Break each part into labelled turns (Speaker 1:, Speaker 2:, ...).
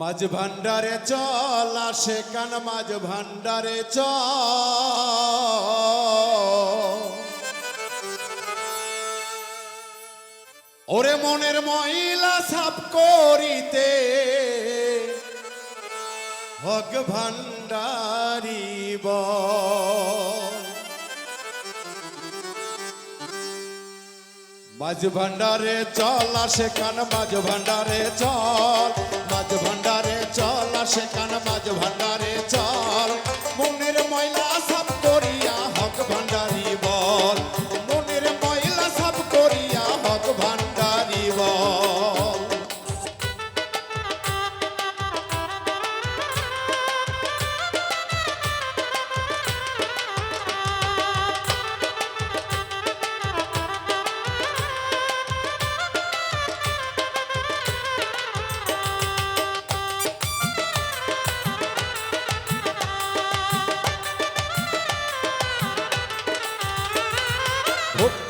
Speaker 1: মাঝ ভান্ডারে চল, আসে কান মাঝ ভান্ডারে চল। ওরে মনের মহিলা সাপ করিতে, হক ভান্ডারি বল। মাঝ ভান্ডারে চল আর কান মাঝ ভান্ডারে চল। মাঝ ভান্ডারে চল আর কান মাঝ ভান্ডারে চল। মনের ময়লা সব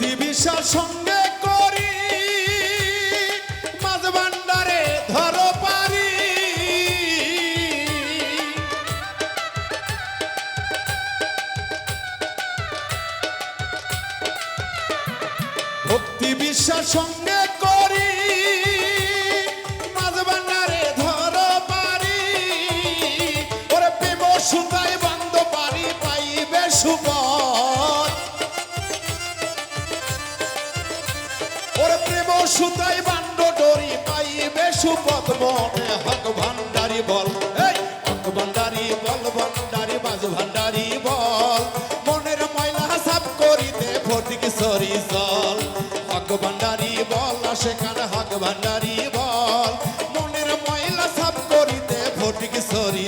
Speaker 1: ভক্তি বিশ্বাস সঙ্গে করি। মাঝ ভান্ডারে ধরো পারি। ভক্তি বিশ্বাস সঙ্গে সুতাই বান্ড ডরি পাইবে সুপথ মনে। হক ভান্ডারি বল। এই, হক ভান্ডারি বল ভান্ডারি বাজ ভান্ডারি বল। মনের ময়লা সাফ করিতে ফটিক সরি চল হক ভান্ডারি বল, সেখানে হক ভান্ডারি বল। মনের ময়লা সাফ করিতে ফটিক সরি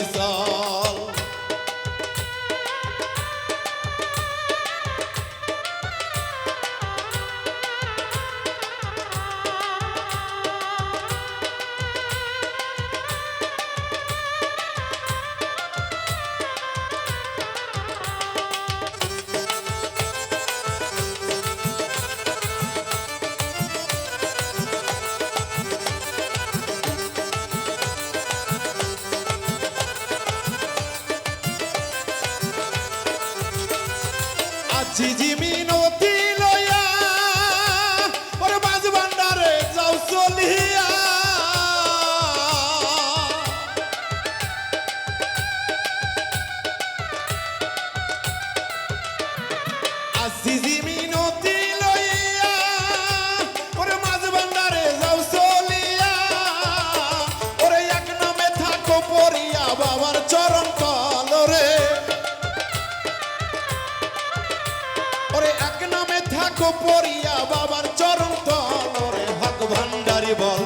Speaker 1: থাকো পড়িয়া, বাবার চরণ তলরে হক ভান্ডারি বল,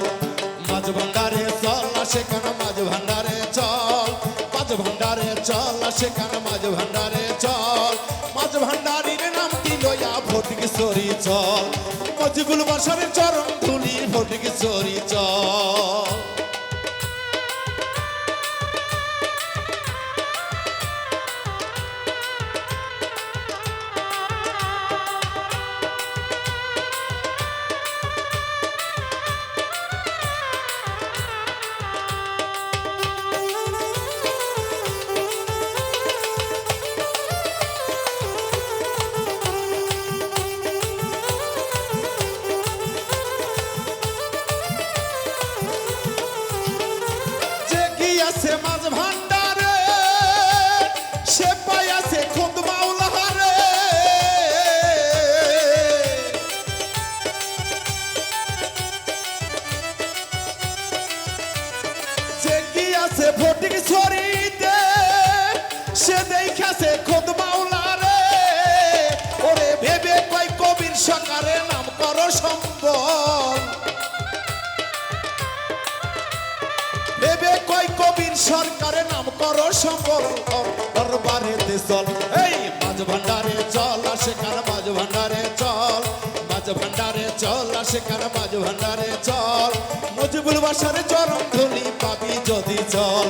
Speaker 1: মাঝ ভান্ডারে চল সেখানে, মাঝ ভান্ডারে চল। মাঝ ভান্ডারে চল সেখানে, মাঝ ভান্ডারে চল। মাঝ ভান্ডারির নাম কি লইয়া ফটিক সরি চল মজিবুল বাসারে চরণ ধুলি ফটিক সরি চল আছে মাঝ ভান্ডারে সে পাই আছে খুদ মাওলাহারে যে কি আছে ফটিক ছড়িতে, সে দেখাছে খুদ মাওলারে। ওরে ভেবে কই কবির সকারে নাম করো সম্বল কয় কবির সরকারের নাম করো সম্বল দরবারে চল এই, মাঝ ভান্ডারে চল সেখান মাঝ ভান্ডারে চল। মাঝ ভান্ডারে চল সেখান মাঝ ভান্ডারে চল। মজিবুল বাসারে চরম ধুলি পাবি যদি চল।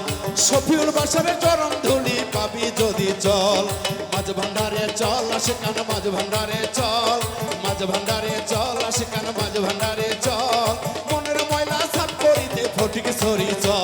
Speaker 1: শফিউল বাসারে চরম ধুলি পাবি যদি চল। মাঝ ভান্ডারে চল সেখান মাঝ ভান্ডারে চল। মাঝ ভান্ডারে চল সেখান মাঝ ভান্ডারে চল। মনের ময়লা সাফ করিতে ফটিক সরি চল।